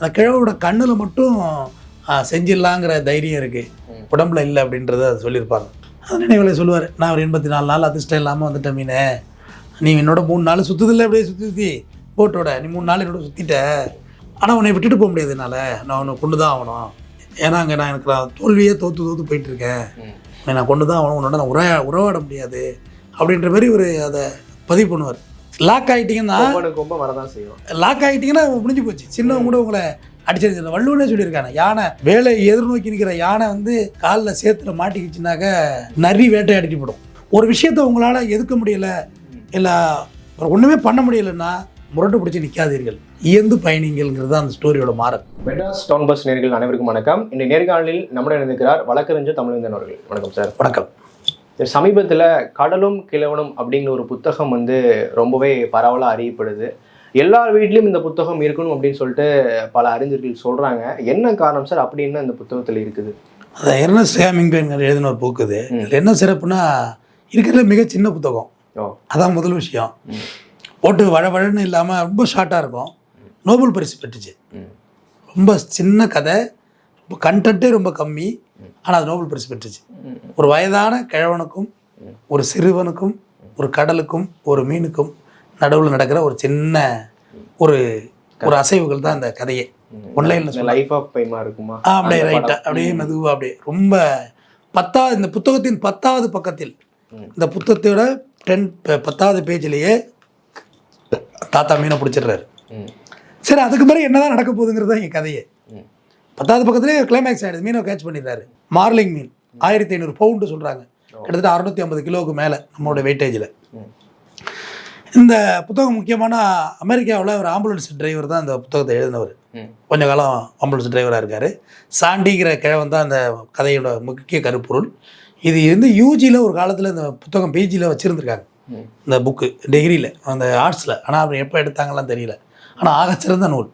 அந்த கிழவோட கண்ணில் மட்டும் செஞ்சிடலாங்கிற தைரியம் இருக்குது உடம்புல இல்லை அப்படின்றத அது சொல்லியிருப்பாங்க அது நினைவுகளை சொல்லுவார். நான் ஒரு எண்பத்தி நாலு நாள் அதிர்ஷ்டம் இல்லாமல் வந்துட்டேன் மீனே. நீ என்னோட மூணு நாள் சுற்றுதில்ல அப்படியே சுற்றி சுற்றி போட்டோட நீ மூணு நாள் என்னோட சுற்றிட்ட ஆனால் உன்னை விட்டுட்டு போக முடியாது என்னால். நான் உன்னை கொண்டு தான் ஆகணும். ஏன்னா அங்கே நான் எனக்கு நான் தோல்வியே தோற்று தோற்று போயிட்டுருக்கேன். நான் கொண்டு தான் ஆகணும். உன்னோட நான் உரையா உறவாட முடியாது. அப்படின்ற மாதிரி ஒரு அதை பதிவு பண்ணுவார். லாக் ஆகிட்டிங்கன்னா கொம்ப வரதான் செய்யும். லாக் ஆகிட்டிங்கன்னா முடிஞ்சு போச்சு. சின்னவங்க கூட உங்களை அடிச்சிருச்சு வள்ளுவனே சொல்லியிருக்காங்க யானை வேலை எதிர்நோக்கி நிற்கிற யானை வந்து காலில் சேத்துல மாட்டிக்கிச்சுனாக்க நரி வேட்டையாடிட்டு போடும். ஒரு விஷயத்தை உங்களால் எதுக்க முடியல இல்லை ஒன்றுமே பண்ண முடியலன்னா முரட்டு பிடிச்சி நிற்காதீர்கள் இயந்து பயணிங்கள்ங்கிறது தான் அந்த ஸ்டோரியோட மாறல். மெட்ராஸ் டவுன் பஸ் நேர்கள் அனைவருக்கும் வணக்கம். இந்த நேர்காணலில் நம்முடன் இருக்கிறார் வழக்கறிஞர் தமிழ்ந்தன் அவர்கள். வணக்கம் சார். வணக்கம். சமீபத்துல கடலும் கிழவனும் அப்படிங்கிற ஒரு புத்தகம் வந்து ரொம்பவே பரவலாக அறியப்படுது. எல்லார் வீட்லயும் இந்த புத்தகம் இருக்கணும் அப்படின்னு சொல்லிட்டு பல அறிஞர்கள் சொல்றாங்க. என்ன காரணம் சார்? அப்படி என்ன இந்த புத்தகத்துல இருக்குது? அது எர்னஸ்ட் ஹேமிங்டன் எழுதின ஒரு புக்கு இது. ம். இதுல என்ன சிறப்புனா இருக்கிறதுல மிக சின்ன புத்தகம். ஓ. அதான் முதல் விஷயம். போட்டு வழவழன்னு இல்லாமல் ரொம்ப ஷார்ட்டாக இருக்கும். நோபல் பரிசு பெற்றுச்சு. ரொம்ப சின்ன கதை கண்டென்ட்டே ரொம்ப கம்மி ஆனால் அது நோபல் பரிசு பெற்றுச்சு. ஒரு வயதான கிழவனுக்கும் ஒரு சிறுவனுக்கும் ஒரு கடலுக்கும் ஒரு மீனுக்கும் நடுவில் நடக்கிற ஒரு சின்ன ஒரு ஒரு அசைவுகள் தான் இந்த கதையே ஒன்லைனில் லைஃப் ஆஃப் பைமா இருக்குமா அப்படியே அந்த ரைட்டா படம். அப்படியே மெதுவாக அப்படியே ரொம்ப பத்தாவது இந்த புத்தகத்தின் பத்தாவது பக்கத்தில். இந்த புத்தகத்தோட டென் பத்தாவது பேஜ்லேயே தாத்தா மீனை பிடிச்சிடுறாரு. சரி அதுக்கு பிறகு என்னதான் நடக்க போகுதுங்கிறது தான் என் கதையே. பத்தாவது பக்கத்துலேயே கிளைமேக்ஸ் ஆகிடுது மீனை கேட்ச் பண்ணிடுறாரு. மார்லிங் மீன். ஆயிரத்தி ஐநூறு பவுண்டு சொல்கிறாங்க கிட்டத்தட்ட அறுநூத்தி ஐம்பது கிலோவுக்கு மேலே நம்மளோட வெயிட்டேஜில். இந்த புத்தகம் முக்கியமான அமெரிக்காவில் ஒரு ஆம்புலன்ஸ் டிரைவர் தான் இந்த புத்தகத்தை எழுதினவர். கொஞ்ச காலம் ஆம்புலன்ஸ் டிரைவராக இருக்கார். சாண்டிங்கிற கிழவன் தான் அந்த கதையோட முக்கிய கருப்பொருள். இது வந்து யூஜியில் ஒரு காலத்தில் இந்த புத்தகம் பிஜியில் வச்சுருந்துருக்காங்க. இந்த புக்கு டிகிரியில் அந்த ஆர்ட்ஸில் ஆனால் அவர் எப்போ எடுத்தாங்கலாம் தெரியல. ஆனால் ஆகச்சிறந்த நூல்.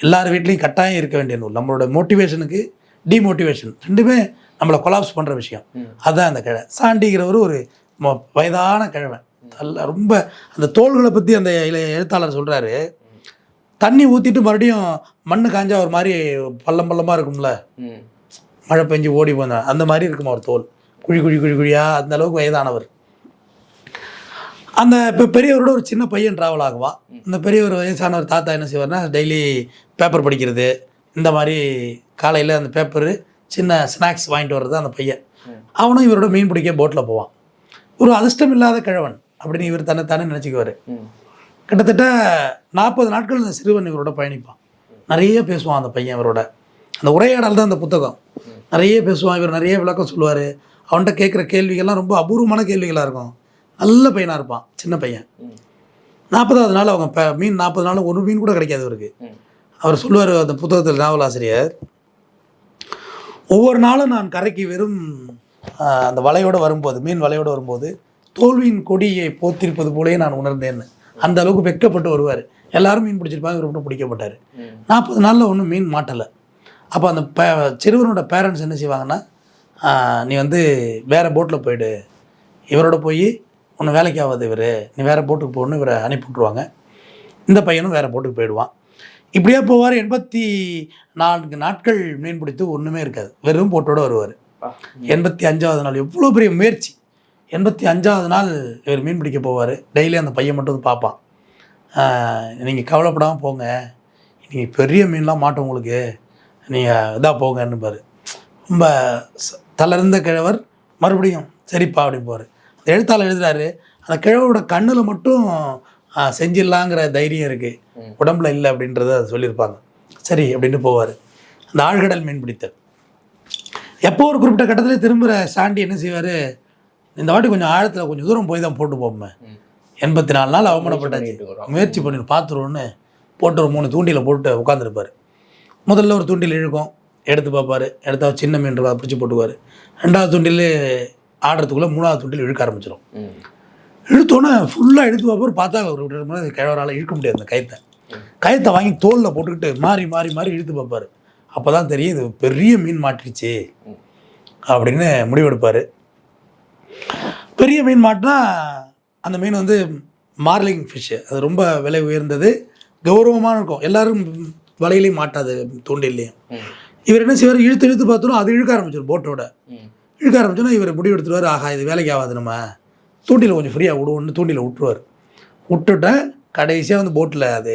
எல்லார் வீட்லேயும் கட்டாயம் இருக்க வேண்டிய நூல். நம்மளோட மோட்டிவேஷனுக்கு டிமோட்டிவேஷன் ரெண்டுமே நம்மளை கொலாப்ஸ் பண்ணுற விஷயம். அதுதான் அந்த கிழமை. சாண்டிங்கிறவர் ஒரு மொ- வயதான கிழமை. நல்ல ரொம்ப அந்த தோள்களை பற்றி அந்த எழுத்தாளர் சொல்கிறாரு தண்ணி ஊற்றிட்டு மறுபடியும் மண்ணு காஞ்சா ஒரு மாதிரி பள்ளம் பள்ளமாக இருக்கும்ல. மழை பெஞ்சு ஓடி போன அந்த மாதிரி இருக்குமா ஒரு தோல்? குழி குழி குழி குழியாக அந்த அளவுக்கு வயதானவர். அந்த இப்போ பெரியவரோட ஒரு சின்ன பையன் ட்ராவல் ஆகுவான் அந்த பெரியவர் வயசானவர் தாத்தா என்ன செய்வார்னா டெய்லி பேப்பர் படிக்கிறது இந்த மாதிரி காலையில் அந்த பேப்பரு சின்ன ஸ்நாக்ஸ் வாங்கிட்டு வர்றது அந்த பையன். அவனும் இவரோட மீன் பிடிக்க போட்டில் போவான். ஒரு அதிர்ஷ்டம் இல்லாத கிழவன் அப்படின்னு இவர் தன்னை தானே நினச்சிக்குவார். கிட்டத்தட்ட நாற்பது நாட்கள் இந்த சிறுவன் இவரோட பயணிப்பான். நிறைய பேசுவான் அந்த பையன் இவரோட அந்த உரையாடல் தான் அந்த புத்தகம். நிறைய பேசுவான் இவர் நிறைய விளக்கம் சொல்லுவார். அவன்கிட்ட கேட்குற கேள்விகள்லாம் ரொம்ப அபூர்வமான கேள்விகளாக இருக்கும். நல்ல பையனாக இருப்பான் சின்ன பையன். நாற்பதாவது நாள் அவங்க ப மீன் நாற்பது நாள் ஒரு மீன் கூட கிடைக்காது இவருக்கு. ம். அவர் சொல்லுவார் அந்த புத்தகத்தில் நாவலாசிரியர். ஒவ்வொரு நாளும் நான் கரைக்கு வெறும் அந்த வலையோடு வரும்போது மீன் வலையோடு வரும்போது தோல்வியின் கொடியை போத்திருப்பது போலயே நான் உணர்ந்தேன்னு. அந்த அளவுக்கு வெட்கப்பட்டு வருவார். எல்லாரும் மீன் பிடிச்சிருப்பாங்க இவர் மட்டும் பிடிக்கப்பட்டார். ம். நாற்பது நாளில் ஒன்றும் மீன் மாட்டலை. அப்போ அந்த பே சிறுவனோட பேரண்ட்ஸ் என்ன செய்வாங்கன்னா நீ வந்து வேறு போட்டில் போயிடு. இவரோட போய் உன்னை வேலைக்கு ஆகாது இவர். நீ வேறு போட்டுக்கு போகணுன்னு இவரை அனுப்பி விட்ருவாங்க இந்த பையனும் வேறு போட்டுக்கு போயிடுவான். இப்படியே போவார். எண்பத்தி நான்கு நாட்கள் மீன் பிடித்து ஒன்றுமே இருக்காது. வெறும் போட்டோட வருவார். எண்பத்தி அஞ்சாவது நாள். எவ்வளோ பெரிய முயற்சி. எண்பத்தி அஞ்சாவது நாள் இவர் மீன் பிடிக்க போவார். டெய்லி அந்த பையன் மட்டும் வந்து பார்ப்பான். நீங்கள் கவலைப்படாமல் போங்க. நீங்கள் பெரிய மீன்லாம் மாட்டோம் உங்களுக்கு நீங்கள் இதாக போங்கன்னு பாரு ரொம்ப தளர்ந்த கிழவர் மறுபடியும் சரிப்பா அப்படிம்பாரு. அந்த எழுத்தாளர் எழுதுறாரு. அந்த கிழவரோட கண்ணில் மட்டும் செஞ்சிடலாங்கிற தைரியம் இருக்குது. உடம்புல இல்லை அப்படின்றத சொல்லியிருப்பாங்க. சரி அப்படின்னு போவார். அந்த ஆழ்கடல் மீன் பிடித்தல். எப்போ ஒரு குறிப்பிட்ட கட்டத்தில் திரும்புகிற சாண்டி என்ன செய்வார்? இந்த வாட்டி கொஞ்சம் ஆழத்தில் கொஞ்சம் தூரம் போய் தான் போட்டு போமே. எண்பத்தி நாலு நாள் அவமானப்பட்டாச்சு. முயற்சி பண்ணி பார்த்துருவோன்னு போட்டு ஒரு மூணு தூண்டியில் போட்டு உட்காந்துருப்பார் முதல்ல ஒரு தூண்டில் இழுக்கும் எடுத்து பார்ப்பாரு. எடுத்தா சின்ன மீன் அதை பிடிச்சி போட்டுக்குவார். ரெண்டாவது தூண்டில் ஆடுறதுக்குள்ளே மூணாவது தூண்டில் இழுக்க ஆரம்பிச்சிடும். இழுத்தோன்னே ஃபுல்லாக எடுத்து பார்ப்பாரு பார்த்தா ஒரு கிழவரால் இழுக்க முடியாது அந்த கயத்தை. கயத்தை வாங்கி தோலில் போட்டுக்கிட்டு மாறி மாறி மாறி இழுத்து பார்ப்பாரு. அப்போ தான் தெரியும் இது பெரிய மீன் மாட்டிருச்சு. அப்படின்னு முடிவெடுப்பார். பெரிய மீன் மாட்டினா அந்த மீன் வந்து மார்லிங் ஃபிஷ்ஷு அது ரொம்ப விலை உயர்ந்தது. கௌரவமாக இருக்கும். எல்லாரும் வலையிலையும் மாட்டாது தூண்டிலையும். இவர் என்ன செய்வார்? இழுத்து இழுத்து பார்த்தோம் அது இழுக்க ஆரம்பிச்சிடும் போட்டோட. இழுக்க ஆரம்பிச்சோன்னா இவர் முடிவு எடுத்துருவார் ஆஹா இது வேலைக்கு ஆகாது நம்ம. தூண்டில கொஞ்சம் ஃப்ரீயாக விடுவோம்னு தூண்டில விட்டுருவார். விட்டுட்ட கடைசியாக வந்து போட்டில் அது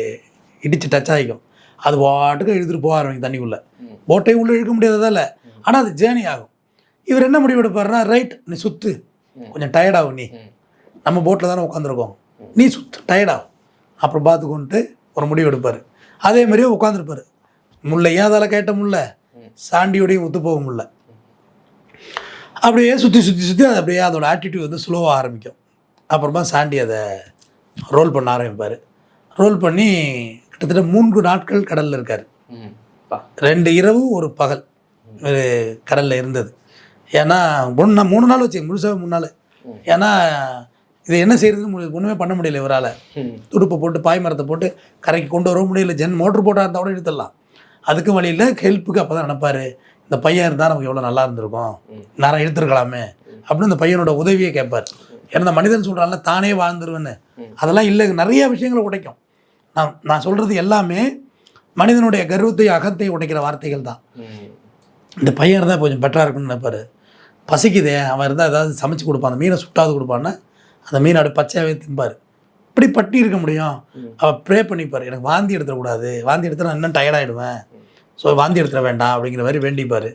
இடிச்சு டச் ஆகிக்கும். அது பாட்டுக்கு இழுத்துட்டு போக ஆரம்பிக்கும் தண்ணிக்குள்ளே. ம். போட்டையும் உள்ளே இழுக்க முடியாததால ஆனால் அது ஜேர்னி ஆகும். இவர் என்ன முடிவு எடுப்பாருன்னா ரைட் நீ ம். கொஞ்சம் டயர்டாகும் நீ. நம்ம போட்டில் தானே உட்காந்துருக்கோம் நீ சுத்து டயர்டாகும் அப்புறம் பார்த்துக்கொண்டு ஒரு முடிவு எடுப்பார் அதே மாதிரியே உட்காந்துருப்பார் முல்லை ஏன் அதில் கேட்ட முல்ல. சாண்டியோடையும் ஒத்து போக முடியல அப்படியே சுற்றி சுற்றி சுற்றி அது அப்படியே அதோட ஆட்டிடியூட் வந்து ஸ்லோவாக ஆரம்பிக்கும். அப்புறமா சாண்டி அதை ரோல் பண்ண ஆரம்பிப்பார். ரோல் பண்ணி கிட்டத்தட்ட மூன்று நாட்கள் கடலில் இருக்கார். ரெண்டு இரவு ஒரு பகல். ஒரு கடலில் இருந்தது. ஏன்னா மூணு நாள் மூணு நாள் வச்சு முழுசாக மூணு நாள். ஏன்னா இது என்ன செய்யறதுன்னு ஒண்ணுமே பண்ண முடியல இவரால். துடுப்பை போட்டு பாய் மரத்தை போட்டு கரைக்கு கொண்டு வரவும் முடியல. ஜென் மோட்டர் போட்டால் இருந்தால் கூட எடுத்துடலாம் அதுக்கும் வழியில் ஹெல்ப்புக்கு அப்போ தான் நினைப்பாரு இந்த பையன் இருந்தால் நமக்கு எவ்வளோ நல்லா இருந்திருக்கும். நேரம் எடுத்துருக்கலாமே. அப்படின்னு இந்த பையனோட உதவியை கேட்பார். ஏன்னா இந்த மனிதன் சொல்கிறான்ல தானே வாழ்ந்துருவேன்னு. அதெல்லாம் இல்லை நிறைய விஷயங்களை உடைக்கும். நான் நான் சொல்கிறது எல்லாமே மனிதனுடைய கர்வத்தை அகத்தை உடைக்கிற வார்த்தைகள் தான். இந்த பையன் இருந்தால் கொஞ்சம் பெட்டராக இருக்கும்னு நினைப்பாரு. பசிக்குதே அவன் இருந்தால் ஏதாவது சமைச்சு கொடுப்பான். அந்த மீனை சுட்டாவது கொடுப்பான்னா அந்த மீனை அப்படியே பச்சையாகவே திம்பார். இப்படி பட்டி இருக்க முடியும். அவள் ப்ரே பண்ணிப்பார். எனக்கு வாந்தி எடுத்துடக்கூடாது. வாந்தி எடுத்து நான் இன்னும் டயர்டாயிடுவேன் ஸோ வாந்தி எடுத்துட வேண்டாம் அப்படிங்கிற மாதிரி வேண்டிப்பார்.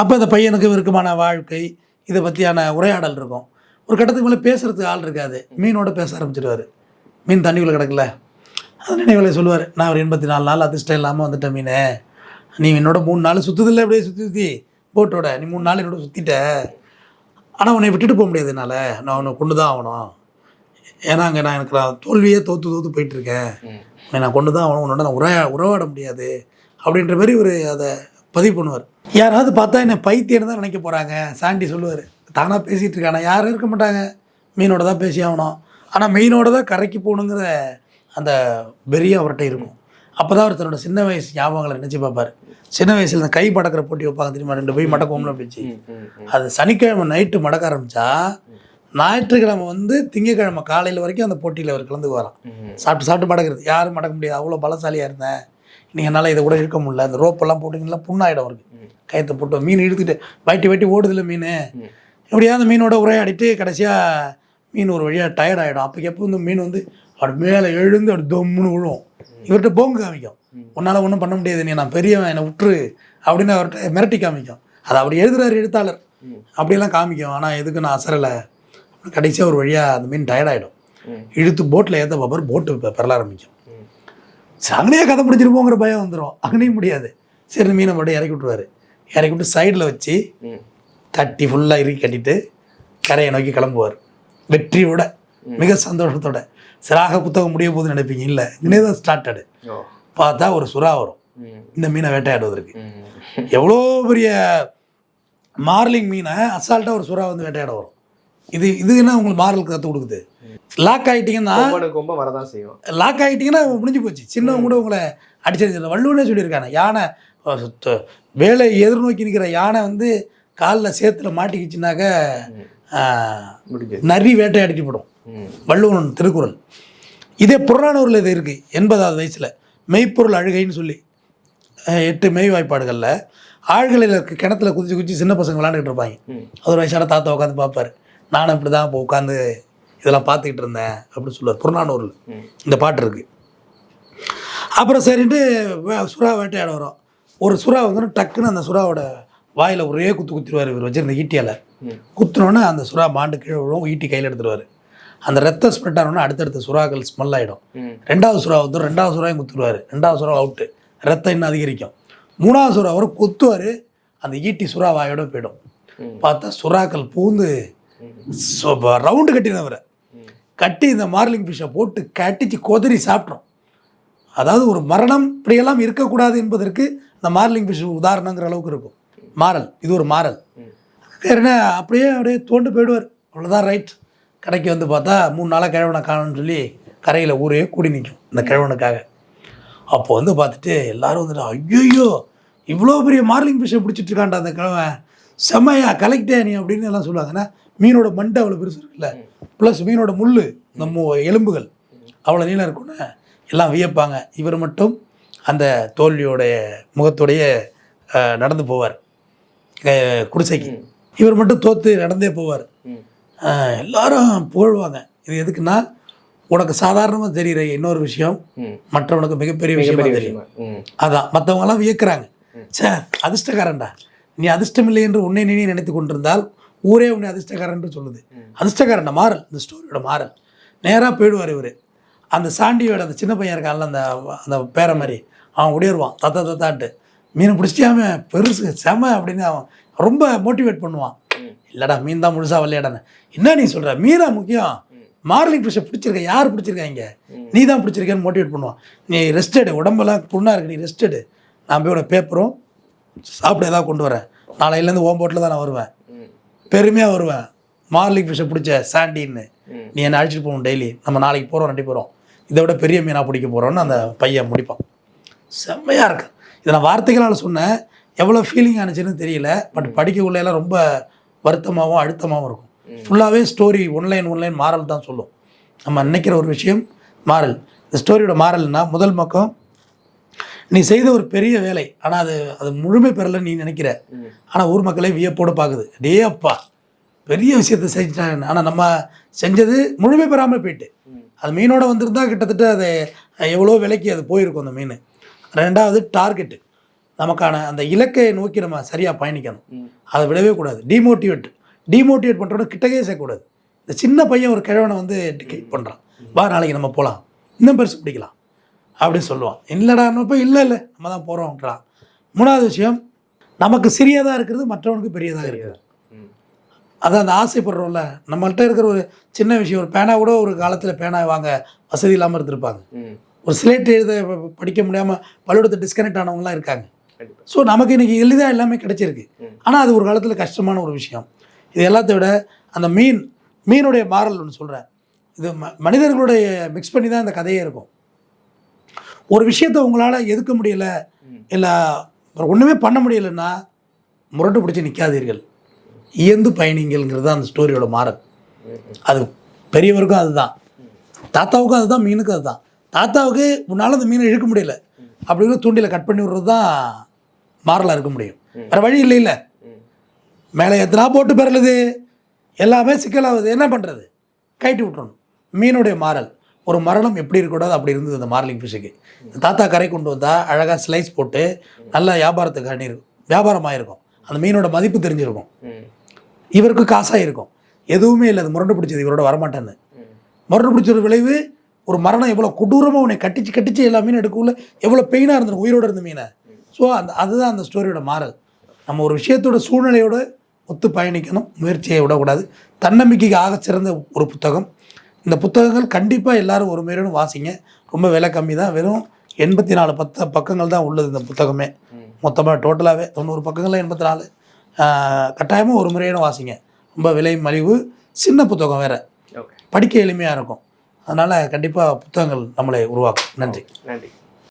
அப்போ அந்த பையனுக்கு விருக்கமான வாழ்க்கை இதை பற்றியான உரையாடல் இருக்கும். ஒரு கட்டத்துக்கு மேலே பேசுறதுக்கு ஆள் இருக்காது. மீனோட பேச ஆரம்பிச்சிடுவார் மீன் தண்ணிக்குள்ளே கிடக்கல. அது நினைவுகளை சொல்லுவார் நான் ஒரு எண்பத்தி நாலு நாள் அதிர்ஷ்டம் இல்லாமல் வந்துட்டேன் மீனே. நீ என்னோட மூணு நாள் சுற்றுதில்ல அப்படியே சுற்றி சுற்றி போட்டோட நீ மூணு நாள் என்னோட சுற்றிட்ட ஆனால் உன்னை விட்டுட்டு போக முடியாது என்னால். நான் உன்னை கொண்டு தான் ஆகணும். ஏன்னா அங்கே நான் எனக்கு நான் தோல்வியே தோற்று தோற்று போயிட்டுருக்கேன் நான் கொண்டு தான் ஆகணும். உன்னோட நான் உரையா உறவாட முடியாது. அப்படின்ற மாதிரி ஒரு அதை பதிவு பண்ணுவார். யாராவது பார்த்தா என்னை பைத்தியம் தான் நினைக்க போகிறாங்க சாண்டி சொல்லுவார். தானாக பேசிகிட்டு இருக்கானா? யாரும் இருக்க மாட்டாங்க. மீனோட தான் பேசி ஆகணும். ஆனால் மீனோட தான் கரைக்கு போகணுங்கிற அந்த வெறியும் அவர்கிட்ட இருக்கும். அப்போ தான் அவர் தன்னோட சின்ன வயசு ஞாபகங்களை நினச்சி பார்ப்பார். சின்ன வயசில் இந்த கை மடக்கிற போட்டி வைப்பாங்க தெரியுமா? ரெண்டு போய் மடக்குவோம்ல அப்படிச்சு. அது சனிக்கிழமை நைட்டு மடக்க ஆரம்பிச்சா ஞாயிற்றுக்கிழமை வந்து திங்கக்கிழமை காலையில் வரைக்கும் அந்த போட்டியில் அவர் கலந்து வரான். சாப்பிட்டு சாப்பிட்டு மடக்கிறது. யாரும் மடக்க முடியாது. அவ்வளோ பலசாலியாக இருந்தேன். இன்னைக்கு என்னால் இதை கூட இழுக்க முடியல. அந்த ரோப்பெல்லாம் போட்டிங்கன்னா புண்ணாயிடும் அவருக்கு. கயத்தை போட்டு மீன் இழுத்துட்டு வட்டி வட்டி ஓடுதில்ல மீன். ம். எப்படியா அந்த மீனோட உரையாடிட்டு கடைசியாக மீன் ஒரு வழியாக டயர்ட் ஆகிடும் அப்போ எப்போ இந்த மீன் வந்து அப்படி மேலே எழுந்து அப்படி தொம்முன்னு விழுவும் இவர்கிட்ட போங்க காமிக்கும். உன்னால் ஒன்றும் பண்ண முடியாது. நீ நான் பெரியவன். என்னை விட்டுரு அப்படின்னு அவர்கிட்ட மிரட்டி காமிக்கும். அதை அப்படி எழுதுறாரு எழுத்தாளர். அப்படியெல்லாம் காமிக்கும். ஆனால் எதுக்கு நான் அசரலை? கடைசியாக ஒரு வழியாக அந்த மீன் டயர்ட் ஆகிடும் ம். இழுத்து போட்டில் ஏற்ற பாப்பார் போட்டு பெறல ஆரம்பிக்கும். ம். அங்கனையே கதை பிடிச்சிருப்போங்கிற பயம் வந்துடும் அங்கனையும் முடியாது. சரி மீனை மட்டும் இறக்கி விட்ருவாரு இறக்கி விட்டு சைடில் வச்சு. தட்டி ஃபுல்லாக இறுக்கி கட்டிட்டு கரையை நோக்கி கிளம்புவார். வெற்றியோட மிக சந்தோஷத்தோட. சிறாக புத்தகம் முடிய போகுதுன்னு நினைப்பீங்க? இல்லை. இங்கே தான் ஸ்டார்டடு. பார்த்தா ஒரு சுறா வரும். இந்த மீனை வேட்டையாடுவதற்கு. எவ்வளோ பெரிய மார்லிங் மீனை அசால்ட்டாக ஒரு சுறா வந்து வேட்டையாட வரும். இது இது என்ன உங்களுக்கு மாரலுக்கு கற்றுக் கொடுக்குது? லாக் ஆகிட்டீங்கன்னா கொம்ப வரதான் செய்யும். லாக் ஆகிட்டீங்கன்னா முடிஞ்சு போச்சு. சின்னவங்க கூட உங்களை அடிச்சிருச்சு வள்ளுவனே சொல்லியிருக்காங்க யானை வேலை எதிர்நோக்கி நிற்கிற யானை வந்து காலில் சேத்துல மாட்டிக்கிச்சுனாக்க நரி வேட்டையாடிட்டு போடும். ம். வள்ளுவன் திருக்குறள். இதே புறநானூரில் இது இருக்குது எண்பதாவது வயசில். மெய்ப்பொருள் அழுகைன்னு சொல்லி எட்டு மெய் வாய்ப்பாடுகளில் ஆழ்களில் இருக்க கிணத்துல குதிச்சு குதிச்சு சின்ன பசங்க விளாண்டுட்டு இருப்பாங்க. அது ஒரு வயசான தாத்தா உட்காந்து பார்ப்பாரு. நானும் இப்படி தான் இப்போ உட்காந்து இதெல்லாம் பார்த்துக்கிட்டு இருந்தேன் அப்படின்னு சொல்லுவார் புறநானூரில். இந்த பாட்டு இருக்கு அப்புறம் சரின்ட்டு சுறா வேட்டையாட வரும் ஒரு சுறா வந்து டக்குன்னு அந்த சுறாவோட வாயில் ஒரே குத்து குத்திடுவார் இவர் வச்சிருந்த ஈட்டியால் ம். குத்துனோடனே அந்த சுறா மாண்டு கீழே விழுவும் ஈட்டி கையில் எடுத்துருவார் அந்த ரத்தம் ஸ்ப்ரெட் ஆனோடனே அடுத்தடுத்த சுறாக்கள் ஸ்மெல் ஆகிடும். ரெண்டாவது சுறா வந்து ரெண்டாவது சுறாவையும் குத்துருவார் ரெண்டாவது சுறா அவுட்டு ரத்தம் இன்னும் அதிகரிக்கும் மூணாவது சுறா வரும் குத்துவார் அந்த ஈட்டி சுறா வாயோட போயிடும். பார்த்தா சுறாக்கள் பூந்து. ரவுண்டு கட்டினவரை. கட்டி இந்த மார்லிங் ஃபிஷ்ஷை போட்டு கட்டிச்சு கொதறி சாப்பிட்றோம் அதாவது ஒரு மரணம் இப்படியெல்லாம் இருக்கக்கூடாது என்பதற்கு இந்த மார்லிங் ஃபிஷ் உதாரணங்கிற அளவுக்கு இருக்கும். மாறல் இது ஒரு மாறல். என்ன அப்படியே அப்படியே தோண்டு போயிடுவார். அவ்வளோதான் ரைட் கடைக்கு வந்து பார்த்தா மூணு நாளாக கிழவனை காணும்னு சொல்லி கரையில் ஊரே கூடி நிற்கும் இந்த கிழவனுக்காக. அப்போ வந்து பார்த்துட்டு எல்லாரும் வந்துட்டு ஐயோ இவ்வளோ பெரிய மார்லிங் ஃபிஷ்ஷை பிடிச்சிட்டுருக்கான்டா அந்த கிழவன். செம்மையா கலெக்டே நீ அப்படின்னு எல்லாம் சொல்லுவாங்க. ஏன்னா மீனோட மண்டை அவ்வளோ பெருசு இருக்குல்ல. ப்ளஸ் மீனோட முள் இந்த மு எலும்புகள் அவ்வளோ நீளம் இருக்கும்னு எல்லாம் வியப்பாங்க. இவர் மட்டும் அந்த தோல்வியோடைய முகத்தோடைய நடந்து போவார். குடிசைக்கு. இவர் மட்டும் தோத்து நடந்தே போவார். எல்லாரும் புகழ்வாங்க. இது எதுக்குன்னா உனக்கு சாதாரணமாக தெரிகிற இன்னொரு விஷயம். மற்றவனுக்கு மிகப்பெரிய விஷயமா தெரியும். அதான் மற்றவங்களாம் வியக்கிறாங்க. சே அதிர்ஷ்டக்காரன்டா. நீ அதிர்ஷ்டமில்லை என்று உன்னை நினைத்து கொண்டிருந்தால் ஊரே உன்னை அதிர்ஷ்டக்காரன் சொல்லுது. அதிர்ஷ்டக்காரன்டா மாறல். இந்த ஸ்டோரியோட மாறல். நேராக போயிடுவார் இவர். அந்த சாண்டியோட அந்த சின்ன பையன் இருக்கான்ல அந்த அந்த பேரை மாதிரி. அவன் ஓடிடுவான் தத்தா தத்தான்ட்டு மீனை பிடிச்சிட்டாம பெருசு செம அப்படின்னு அவன் ரொம்ப மோட்டிவேட் பண்ணுவான். இல்லைடா மீன் தான் முழுசா விளையாடானே என்ன நீ சொல்கிற மீனா முக்கியம்? மார்லிங் ஃபிஷ்ஷை பிடிச்சிருக்க? யார் பிடிச்சிருக்காங்க. நீ தான் பிடிச்சிருக்கேன்னு மோட்டிவேட் பண்ணுவான். நீ ரெஸ்ட் எடு உடம்பெல்லாம் புண்ணாக இருக்கு நீ ரெஸ்ட் எடு நான் போய் பேப்பரும் சாப்பிட ஏதாவது கொண்டு வரேன். நாளையிலேருந்து ஓம் போட்டில் தான் நான் வருவேன். பெருமையாக வருவேன். மார்லிங் ஃபிஷ்ஷை பிடிச்ச சாண்டின்னு. நீ என்னை அழைச்சிட்டு போகணும் டெய்லி. நம்ம நாளைக்கு போகிறோம் ரெண்டு போகிறோம் இதை விட பெரிய மீனாக பிடிக்க போகிறோன்னு அந்த பையன் முடிப்பான். செம்மையாக இருக்கு. இதை நான் வார்த்தைகளால் சொன்னேன். எவ்வளோ ஃபீலிங் ஆனிச்சுன்னு தெரியல. பட் படிக்கக்குள்ள எல்லாம் ரொம்ப வருத்தமாகவும் அழுத்தமாகவும் இருக்கும். ஃபுல்லாகவே ஸ்டோரி ஒன்லைன் ஒன்லைன் மாறல் தான் சொல்லும். நம்ம நினைக்கிற ஒரு விஷயம் மாறல். இந்த ஸ்டோரியோட மாறல்னா முதல் பக்கம் நீ செய்த ஒரு பெரிய வேலை. ஆனால் அது அது முழுமை பெறலைன்னு நீ நினைக்கிற. ஆனால் ஊர் மக்களே வியப்போடு பார்க்குது டே அப்பா பெரிய விஷயத்தை செஞ்சிட்டாங்க. ஆனால் நம்ம செஞ்சது முழுமை பெறாமல் போயிட்டு. அது மீனோட வந்திருந்தா கிட்டத்தட்ட அது எவ்வளோ விலைக்கு அது போயிருக்கும் அந்த மீன். ரெண்டாவது டார்கெட்டு நமக்கான அந்த இலக்கை நோக்கி நம்ம சரியாக பயணிக்கணும். அதை விடவே கூடாது. டிமோட்டிவேட் டிமோட்டிவேட் பண்ணுறோட கிட்டக்கே சேர்க்கக்கூடாது. இந்த சின்ன பையன் ஒரு கிழவனை வந்து பண்ணுறான் வா நாளைக்கு நம்ம போகலாம் இன்னும் பெருசு பிடிக்கலாம். அப்படின்னு சொல்லுவான். இல்லைடா இப்போ இல்லை இல்லை நம்ம தான் போகிறோம்ன்றான் மூணாவது விஷயம் நமக்கு சிறியதாக இருக்கிறது மற்றவனுக்கு பெரியதாக இருக்குது. அதான் அந்த ஆசைப்படுறோம்ல நம்மள்ட்ட இருக்கிற ஒரு சின்ன விஷயம் ஒரு பேனா கூட ஒரு காலத்தில் பேனா வாங்க வசதி இல்லாமல் இருந்திருப்பாங்க. ஒரு ஸ்லேட் எழுத படிக்க முடியாமல் பள்ளிக்கூடத்தை டிஸ்கனெக்ட் ஆனவங்களாம் இருக்காங்க. ஸோ நமக்கு இன்னைக்கு எளிதாக எல்லாமே கிடைச்சிருக்கு. ஆனால் அது ஒரு காலத்தில் கஷ்டமான ஒரு விஷயம். இது எல்லாத்த விட அந்த மீன் மீனுடைய மாறல் ஒன்று சொல்கிறேன் இது ம மனிதர்களுடைய மிக்ஸ் பண்ணி தான் இந்த கதையே இருக்கும். ஒரு விஷயத்தை உங்களால் எதுக்க முடியல. இல்லை ஒன்றுமே பண்ண முடியலன்னா முரட்டு பிடிச்சி நிற்காதீர்கள் இயந்து பயணிங்கள்ங்கிறது தான் அந்த ஸ்டோரியோட மாறல். அது பெரியவருக்கும் அதுதான். தாத்தாவுக்கும் அதுதான் மீனுக்கும் அதுதான். தாத்தாவுக்கு முன்னால் அந்த மீனை இழுக்க முடியல. அப்படின்னு தூண்டில கட் பண்ணி விடுறது தான் மாறலாக இருக்க முடியும். வேறு வழி இல்லை இல்லை. மேலே எத்தனா போட்டு பெறலுது. எல்லாமே சிக்கலாகுது. என்ன பண்ணுறது கைட்டு விட்டுறணும். மீனுடைய மாறல். ஒரு மரணம் எப்படி இருக்கக்கூடாது அப்படி இருந்தது அந்த மார்லிங் ஃபிஷ்ஷுக்கு தாத்தா கரை கொண்டு வந்தால் அழகாக ஸ்லைஸ் போட்டு நல்லா வியாபாரத்துக்கு அணியிருக்கும் வியாபாரமாக இருக்கும் அந்த மீனோட மதிப்பு தெரிஞ்சிருக்கும். இவருக்கு காசாக இருக்கும் எதுவுமே இல்லை. அது முரண்டு பிடிச்சது. இவரோட வரமாட்டேன்னு. முரண்டு பிடிச்ச ஒரு விளைவு ஒரு மரணம் எவ்வளோ கொடூரமாக உன்னை கட்டிச்சு கட்டிச்சு எல்லா மீனும் எடுக்கக்குள்ள எவ்வளோ பெயினாக இருந்தது உயிரோட இருந்த மீனை. ஸோ அந்த அதுதான் அந்த ஸ்டோரியோட மாறல். நம்ம ஒரு விஷயத்தோட சூழ்நிலையோட ஒத்து பயணிக்கணும். முயற்சியை விடக்கூடாது. தன்னம்பிக்கைக்கு ஆகச் சிறந்த ஒரு புத்தகம். இந்த புத்தகங்கள் கண்டிப்பாக எல்லாரும் ஒரு முறையும் வாசிங்க. ரொம்ப விலை கம்மி தான் வெறும் எண்பத்தி நாலு பத்த பக்கங்கள் தான் உள்ளது இந்த புத்தகமே. மொத்தமாக டோட்டலாகவே தொண்ணூறு பக்கங்களில் எண்பத்தி நாலு கட்டாயமாக ஒரு முறையும் வாசிங்க. ரொம்ப விலை மலிவு. சின்ன புத்தகம் வேறு. படிக்க எளிமையாக இருக்கும். அதனால் கண்டிப்பாக புத்தகங்கள் நம்மளை உருவாக்கும். நன்றி. நன்றி.